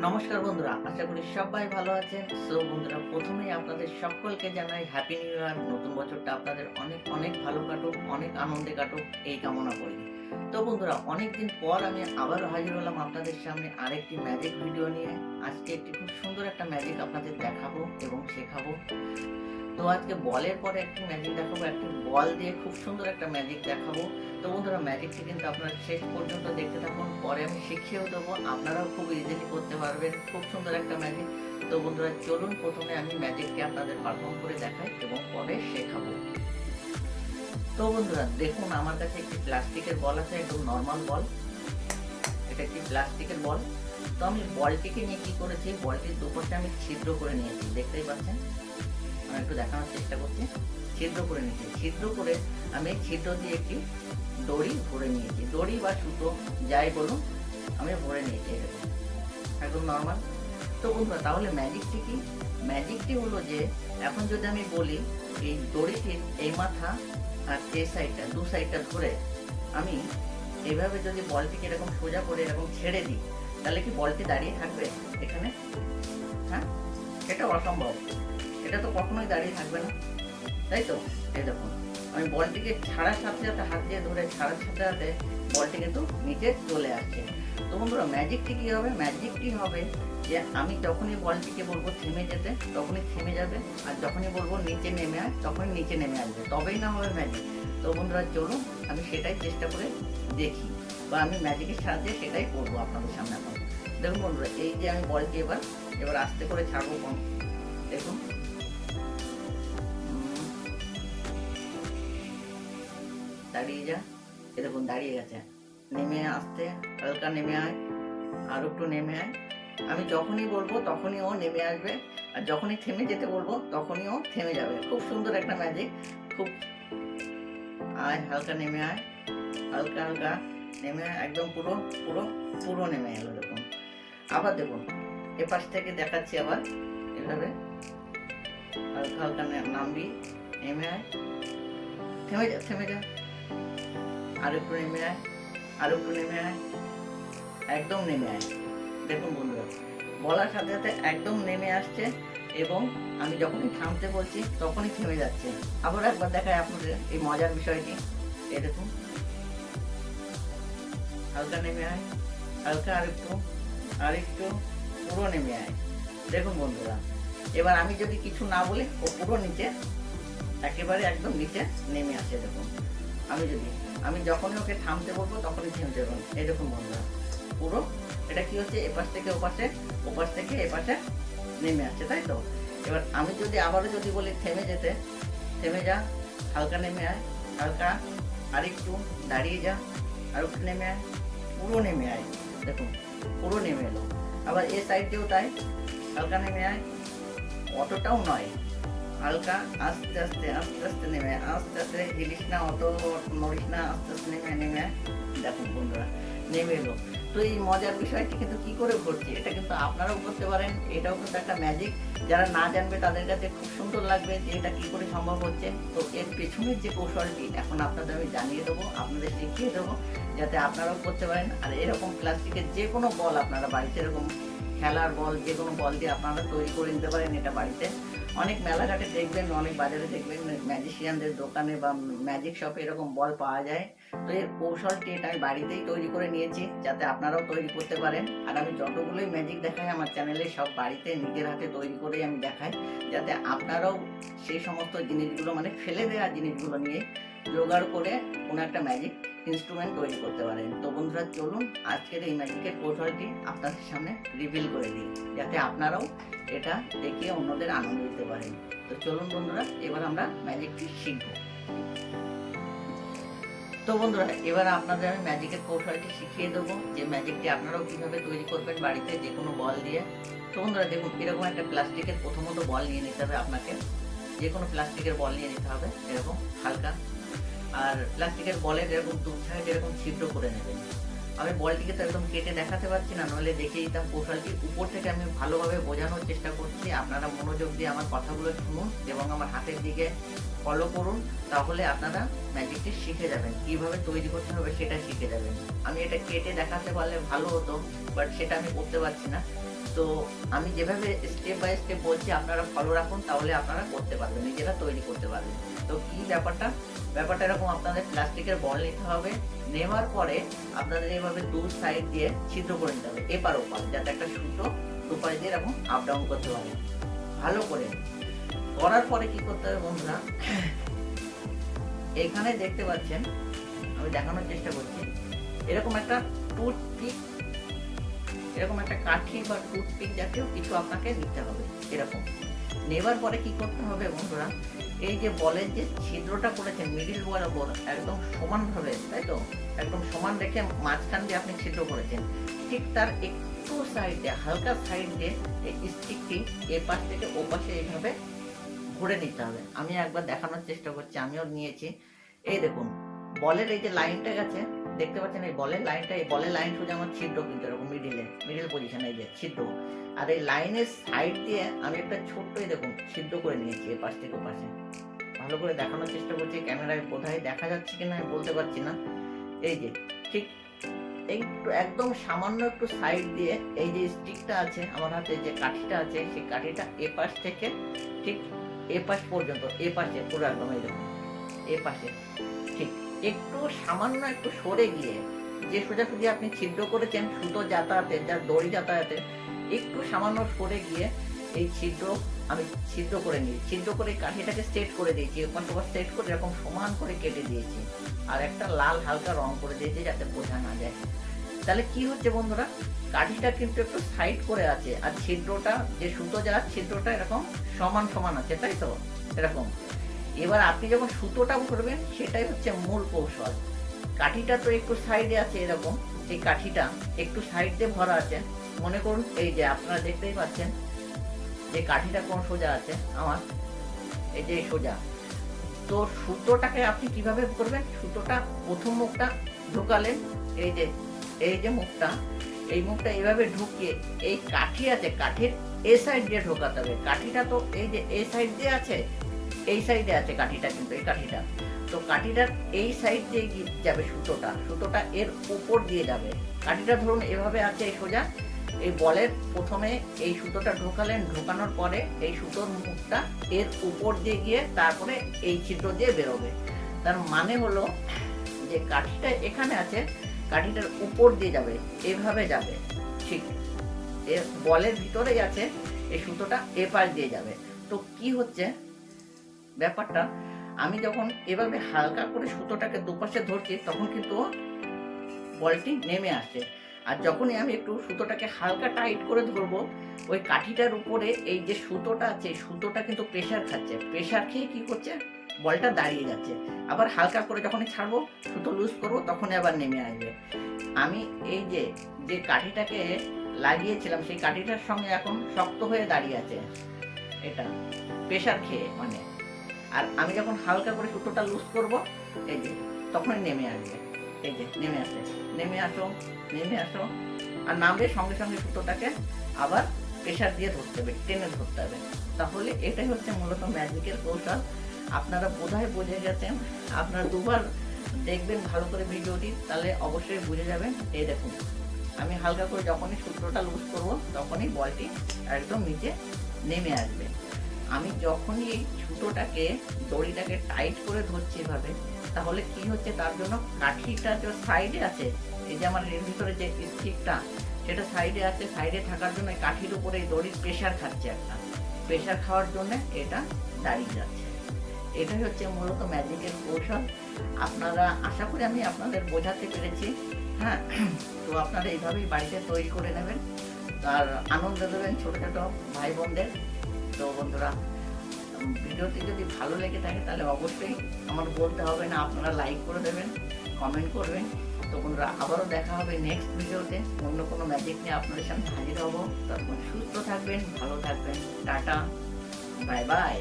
নমস্কার বন্ধুরা, আশা করি সবাই ভালো আছেন। সো বন্ধুরা, প্রথমেই আপনাদের সকলকে জানাই হ্যাপি নিউ ইয়ার নতুন বছরটা আপনাদের অনেক অনেক ভালো কাটুক, অনেক আনন্দে কাটুক, এই কামনা করি। তো বন্ধুরা, অনেকদিন পর আমি আবারও হাজির হলাম আপনাদের সামনে আরেকটি ম্যাজিক ভিডিও নিয়ে। আজকে একটি খুব সুন্দর একটা ম্যাজিক আপনাদের দেখাবো এবং শেখাবো। তো আজকে বলের পরে একটি ম্যাজিক দেখাবো, একটি বল দিয়ে খুব সুন্দর একটা ম্যাজিক দেখাবো। তো বন্ধুরা ম্যাজিকটি কিন্তু আপনারা শেষ পর্যন্ত দেখতে থাকুন, পরে আমি শিখিয়েও দেবো। আপনারাও খুব ইজিলি করতে পারবেন, খুব সুন্দর একটা ম্যাজিক তো বন্ধুরা, চলুন প্রথমে আমি ম্যাজিককে আপনাদের পারফর্ম করে দেখাই এবং পরে শেখাবো। তো বন্ধুরা, দেখুন, আমার কাছে একটি প্লাস্টিকের বল আছে, একদম নর্মাল বল। এটা একটি প্লাস্টিকের বল। তো আমি বলটিকে নিয়ে কি করেছি? বলটির দুপাশে আমি ছিদ্র করে নিয়েছি, দেখতেই পাচ্ছেন? আমি একটু দেখানোর চেষ্টা করছি। ছিদ্র করে নিয়েছি। ছিদ্র করে আমি ছিদ্র দিয়ে একটি দড়ি ভরে নিয়েছি। দড়ি বা সুতো, যাই বলুন, আমি ভরে নিয়েছি এরকম। একদম নর্মাল তো বন্ধুরা, তাহলে ম্যাজিকটি কি? ম্যাজিকটি হলো যে, এখন যদি আমি বলি, এই দড়িটির এই মাথা আর এই সাইডটা দু সাইডটা ধরে আমি এভাবে যদি বলটিকে এরকম সোজা করে এরকম ছেড়ে দিই, তাহলে কি বলটি দাঁড়িয়ে থাকবে এখানে? হ্যাঁ? এটা অসম্ভব। এটা তো কখনোই দাঁড়িয়ে থাকবে না। তাই তো? এই দেখুন, আমি বলটিকে ছাড়ার সাথে সাথে হাত দিয়ে ধরে ছাড়ার সাথে সাথে বলটি কিন্তু নিচে চলে আসছে। তো বন্ধুরা, ম্যাজিকটি কী হবে? ম্যাজিকটি হবে যে আমি যখনই বলটিকে বলব থেমে যেতে, তখনই থেমে যাবে। আর যখনই বলব নিচে নেমে আয়, তখনই নিচে নেমে আসবে। তবেই না হবে ম্যাজিক তো বন্ধুরা, চলুন আমি সেটাই চেষ্টা করে দেখি। বা আমি ম্যাজিকের সাহায্যে সেটাই করব আপনাদের সামনে এখন। দেখুন বন্ধুরা, এই যে আমি বলটি এবার এবার আস্তে করে ছাড়বো কম দেখুন। দাঁড়িয়ে যা। এরকম দাঁড়িয়ে গেছে। নেমে আসতে, হালকা নেমে আয়। আর একটু নেমে আয়। আমি যখনই বলব তখনই ও নেমে আসবে আর যখনই থেমে যেতে বলব তখনই ও থেমে যাবে। খুব সুন্দর একটা ম্যাজিক খুব আয়, হালকা নেমে আয়, হালকা হালকা নেমে একদম পুরো পুরো পুরো নেমে এলো দেখুন আবার দেখুন, এপাশ থেকে দেখাচ্ছি আবার এভাবে। হালকা হালকা নামবি, নেমে আয়। থেমে যা থেমে যা। আর একটু নেমে আয় আর একটু নেমে আয়। একদম নেমে আয়। দেখুন বন্ধুরা। বলার সাথে সাথে একদম নেমে আসছে এবং আমি যখনই থামতে বলছি, তখনই থেমে যাচ্ছে। আবার একবার দেখায় আপনাদের এই মজার বিষয়টি। এই দেখুন। হালকা নেমে আয়, হালকা আরেকটু আরেকটু, পুরো নেমে আয়। দেখুন বন্ধুরা, এবার আমি যদি কিছু না বলি, ও পুরো নিচে, একেবারে একদম নিচে নেমে আসে, দেখুন। আমি যদি, আমি যখনই ওকে থামতে বলব, তখনই থেমে যাবেন এরকম বন্ধুরা, পুরো এটা কি হচ্ছে? এপাশ থেকে ওপাশে, ওপাশ থেকে এপাশে নেমে আসছে, তাই তো? এবার আমি যদি আবারও যদি বলি থেমে যেতে, থেমে যা, হালকা নেমে আয়, হালকা আরেকটু দাঁড়িয়ে যা, আর একটু নেমে আয়, পুরো নেমে আয়। দেখুন, পুরো নেমে এলো। আবার এ সাইডেও তাই, হালকা নেমে আয়, অতটাও নয়। হালকা আস্তে আস্তে আস্তে আস্তে নেমে। আস্তে আস্তে হিলিস না, অত নড়িস না, আস্তে আস্তে নেমে নেমে। দেখুন বন্ধুরা, নেমে এলো। তো এই মজার বিষয়টি কিন্তু কি করে ঘটছে, এটা কিন্তু আপনারাও করতে পারেন, এটাও কিন্তু একটা ম্যাজিক যারা না জানবে, তাদের কাছে খুব সুন্দর লাগবে যে এটা কি করে সম্ভব হচ্ছে। তো এর পেছনের যে কৌশলটি, এখন আপনাদের আমি জানিয়ে দেবো, আপনাদের শিখিয়ে দেবো, যাতে আপনারাও করতে পারেন। আর এরকম প্লাস্টিকের যে কোনো বল আপনারা বাড়িতে, এরকম খেলার বল, যে কোনো বল দিয়ে আপনারা তৈরি করে নিতে পারেন এটা বাড়িতে। অনেক মেলাঘাটে দেখবেন, অনেক বাজারে দেখবেন ম্যাজিশিয়ানদের দোকানে বা ম্যাজিক শপে এরকম বল পাওয়া যায়। তো এর কৌশলটি এটা আমি বাড়িতেই তৈরি করে নিয়েছি, যাতে আপনারাও তৈরি করতে পারেন। আর আমি যতগুলোই ম্যাজিক দেখাই, আমার চ্যানেলে সব বাড়িতে নিজের হাতে তৈরি করেই আমি দেখাই, যাতে আপনারাও সেই সমস্ত জিনিসগুলো মানে ফেলে দেওয়া জিনিসগুলো নিয়ে জোগাড় করে কোনো একটা ম্যাজিক ইনস্ট্রুমেন্ট তৈরি করতে পারেন। তো বন্ধুরা, চলুন আজকের এই ম্যাজিকের কৌশলটি আপনাদের সামনে রিভিল করে দিই, যাতে আপনারাও এটা দেখে অন্যদের আনন্দ দিতে পারেন। তো চলুন বন্ধুরা, এবার আমরা ম্যাজিকটি শিখব। তো বন্ধুরা, এবার আপনাদের আমি ম্যাজিকের কৌশলটি শিখিয়ে দেবো, যে ম্যাজিকটি আপনারাও কীভাবে তৈরি করবেন বাড়িতে যে কোনো বল দিয়ে। তো বন্ধুরা, দেখুন, এরকম একটা প্লাস্টিকের প্রথমত বল নিয়ে নিতে হবে আপনাকে। যে কোনো প্লাস্টিকের বল নিয়ে নিতে হবে, এরকম হালকা আর প্লাস্টিকের বলের এরকম দু সাইড এরকম ছিদ্র করে নেবেন আমি বলটিকে তো একদম কেটে দেখাতে পারছি না, নইলে দেখিয়ে দিতাম কৌশলটি উপর থেকে আমি ভালোভাবে বোঝানোর চেষ্টা করছি। আপনারা মনোযোগ দিয়ে আমার কথাগুলো শুনুন এবং আমার হাতের দিকে ফলো করুন, তাহলে আপনারা ম্যাজিকটি শিখে যাবেন। কীভাবে তৈরি করতে হবে সেটা শিখে যাবেন। আমি এটা কেটে দেখাতে পারলে ভালো হতো বাট সেটা আমি করতে পারছি না। তো আমি যেভাবে স্টেপ বাই স্টেপ বলছি, আপনারা ফলো রাখুন, তাহলে আপনারা করতে পারবেন, নিজেরা তৈরি করতে পারবেন। তো কি ব্যাপারটা? ব্যাপারটা এরকম, আপনাদের প্লাস্টিকের বল নিতে হবে, নেওয়ার পরে আপনাদের এইভাবে দু সাইড দিয়ে ছিদ্র করে নিতে হবে, এপার ওপার, যাতে একটা সুতো দুপারে দিয়ে এরকম আপ ডাউন করতে পারে। ভালো করে। করার পরে কি করতে হবে বন্ধুরা? এখানে দেখতে পাচ্ছেন, আমি দেখানোর চেষ্টা করছি, এরকম একটা টুথপিক এরকম একটা কাঠি বা টুথপিক জাতীয় কিছু আপনাকে নিতে হবে, এরকম। নেবার পরে কি করতে হবে বন্ধুরা, এই যে বলের যে ছিদ্রটা করেছেন মিডিল বরাবর একদম সমানভাবে, তাই তো? একদম সমান রেখে মাঝখান দিয়ে আপনি ছিদ্র করেছেন। ঠিক তার একটু সাইডে, হালকা সাইড দিয়ে এই স্টিকটি এ পাশ থেকে ও পাশে এইভাবে ঘুরে নিতে হবে। আমি একবার দেখানোর চেষ্টা করছি, আমিও নিয়েছি। এই দেখুন, বলের এই যে লাইনটা গেছে দেখতে পাচ্ছেন এই বলের লাইনটা, এই বলের লাইন সোজা আমার ছিদ্র কিন্তু এরকম মিডিলে মিডিল পজিশনে এই যে ছিদ্র। আর এই লাইনের সাইড দিয়ে আমি একটা ছোট্ট এই দেখুন ছিদ্র করে নিয়েছি এ পাশ থেকে পাশে ভালো করে দেখানোর চেষ্টা করছি ক্যামেরায় কোথায় দেখা যাচ্ছে কিনা আমি বলতে পারছি না। এই যে, ঠিক একটু, একদম সামান্য একটু সাইড দিয়ে এই যে স্টিকটা আছে আমার হাতে, যে কাঠিটা আছে, সেই কাঠিটা এ পাশ থেকে ঠিক এ পাশ পর্যন্ত, এ পাশে, পুরো একদম এই দেখুন, এ পাশে। একটু সামান্য একটু সরে গিয়ে, যে সোজাসুজি আপনি ছিদ্র করেছেন, সুতো যাতায়াতে, যার দড়ি যাতায়াতে, একটু সামান্য সরে গিয়ে এই ছিদ্র আমি ছিদ্র করে নিই। ছিদ্র করে কাঠিটাকে সেট করে দিয়েছি ওখান থেকে সেট করে, এরকম সমান করে কেটে দিয়েছি। আর একটা লাল হালকা রং করে দিয়েছি যাতে বোঝা না যায়। তাহলে কি হচ্ছে বন্ধুরা? কাঠিটা কিন্তু একটু সাইড করে আছে, আর ছিদ্রটা, যে সুতো যাওয়ার ছিদ্রটা এরকম সমান সমান আছে, তাই তো? এরকম। এবার আপনি যখন সুতোটা ভরবেন, সেটাই হচ্ছে মূল কৌশল। কাঠিটা তো একটু সাইডে আছে এরকম এই কাঠিটা একটু সাইড দিয়ে ভরা আছে। মনে করুন, এই যে আপনারা দেখতেই পাচ্ছেন যে কাঠিটা কোন সোজা আছে, আমার এই যে সোজা। তো সুতোটাকে আপনি কীভাবে করবেন সুতোটা প্রথম মুখটা ঢোকালেন, এই যে এই যে মুখটা, এই মুখটা এইভাবে ঢুকিয়ে, এই কাঠি আছে, কাঠির এ সাইড দিয়ে ঢোকাতে হবে। কাঠিটা তো এই যে এই সাইড দিয়ে আছে এই সাইডে আছে কাঠিটা কিন্তু, এই কাঠিটা। তো কাঠিটার এই সাইড দিয়ে যাবে সুতোটা। সুতোটা এর উপর দিয়ে যাবে। কাঠিটা ধরুন এভাবে আছে সোজা। এই বলের প্রথমে এই সুতোটা ঢোকালেন। ঢোকানোর পরে এই সুতোর মুখটা এর উপর দিয়ে গিয়ে তারপরে এই ছিদ্র দিয়ে বেরোবে। তার মানে হলো যে কাঠিটা এখানে আছে, কাঠিটার উপর দিয়ে যাবে। এভাবে যাবে। ঠিক। এ বলের ভিতরেই আছে, এই সুতোটা এপাশ দিয়ে যাবে। তো কি হচ্ছে? ব্যাপারটা, আমি যখন এভাবে হালকা করে সুতোটাকে দুপাশে ধরছি, তখন কিন্তু বলটি নেমে আসে। আর যখনই আমি একটু সুতোটাকে হালকা টাইট করে ধরবো, ওই কাঠিটার উপরে এই যে সুতোটা আছে সুতোটা কিন্তু প্রেশার খাচ্ছে। প্রেশার খেয়ে কি করছে? বলটা দাঁড়িয়ে যাচ্ছে। আবার হালকা করে যখনই ছাড়বো, সুতো লুজ করব, তখনই আবার নেমে আসবে। আমি এই যে যে কাঠিটাকে লাগিয়েছিলাম, সেই কাঠিটার সঙ্গে এখন শক্ত হয়ে দাঁড়িয়ে আছে। এটা প্রেশার খেয়ে মানে। আর আমি যখন হালকা করে সুতোটা লুজ করব, এই যে, তখনই নেমে আসবে। এই যে, নেমে আসে নেমে আসো নেমে আসো। আর নামবে সঙ্গে সঙ্গে সুতোটাকে আবার প্রেশার দিয়ে ধরতে হবে, টেনে ধরতে হবে। তাহলে এটাই হচ্ছে মূলত ম্যাজিকের কৌশল। আপনারা বোধহয় বুঝে গেছেন। আপনারা দুবার দেখবেন ভালো করে ভিডিওটি, তাহলে অবশ্যই বুঝে যাবেন। এই দেখুন, আমি হালকা করে যখনই সূত্রটা লুজ করব, তখনই বলটি একদম নিচে নেমে আসবে। আমি যখনই এই সুতোটাকে দড়িটাকে টাইট করে ধরছি এভাবে, তাহলে কি হচ্ছে? তার জন্য কাঠিটা যে সাইডে আছে, এই যে আমার এর ভিতরে যে স্টিকটা সেটা সাইডে আছে সাইডে থাকার জন্য কাঠির উপরে এই দড়ির প্রেশার খাচ্ছে একটা। প্রেশার খাওয়ার জন্য এটা দাঁড়িয়ে যাচ্ছে। এটাই হচ্ছে মূলত ম্যাজিকের কৌশল। আপনারা, আশা করি আমি আপনাদের বোঝাতে পেরেছি হ্যাঁ? তো আপনারা এইভাবেই বাড়িতে তৈরি করে নেবেন। আর আনন্দ দেবেন ছোটো ছোটো ভাই বোনদের তো বন্ধুরা ভিডিওটি যদি ভালো লেগে থাকে তাহলে অবশ্যই আমার বলতে হবে না, আপনারা লাইক করে দেবেন কমেন্ট করবেন। তো বন্ধুরা, আবারও দেখা হবে নেক্সট ভিডিওতে। অন্য কোনো ম্যাজিক নিয়ে আপনাদের সামনে হাজির হব। তখন সুস্থ থাকবেন, ভালো থাকবেন। Tata bye bye